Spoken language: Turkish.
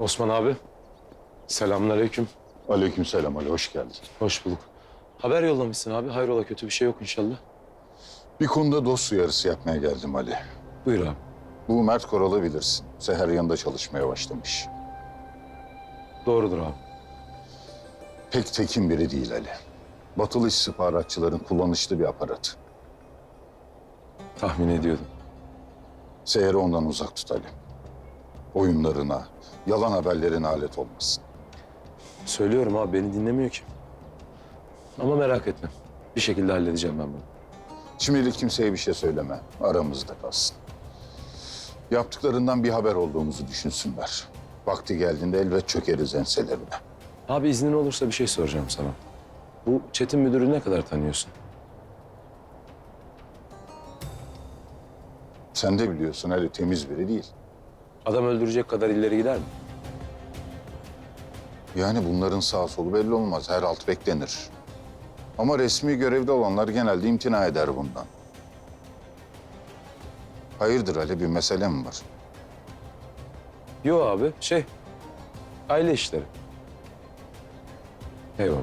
Osman abi. Selamünaleyküm. Aleykümselam Ali, hoş geldin. Hoş bulduk. Haber yollamışsın abi. Hayrola kötü bir şey yok inşallah. Bir konuda dost uyarısı yapmaya geldim Ali. Buyur abi. Bu Mert Koral'ı bilirsin. Seher yanında çalışmaya başlamış. Doğrudur abi. Pek tekin biri değil Ali. Batılı istihbaratçıların kullanışlı bir aparat. Tahmin ediyordum. Seher'i ondan uzak tut Ali. Oyunlarına, yalan haberlerine alet olmasın. Söylüyorum abi beni dinlemiyor ki. Ama merak etme. Bir şekilde halledeceğim ben bunu. Şimdilik kimseye bir şey söyleme. Aramızda kalsın. Yaptıklarından bir haber olduğumuzu düşünsünler. Vakti geldiğinde elbet çökeriz enselerine. Abi iznin olursa bir şey soracağım sana. Bu Çetin müdürü ne kadar tanıyorsun? Sen de biliyorsun Ali temiz biri değil. Adam öldürecek kadar ileri gider mi? Yani bunların sağ solu belli olmaz. Her alt beklenir. Ama resmi görevde olanlar genelde imtina eder bundan. Hayırdır Ali bir mesele mi var? Yo abi şey aile işleri. Eyvallah.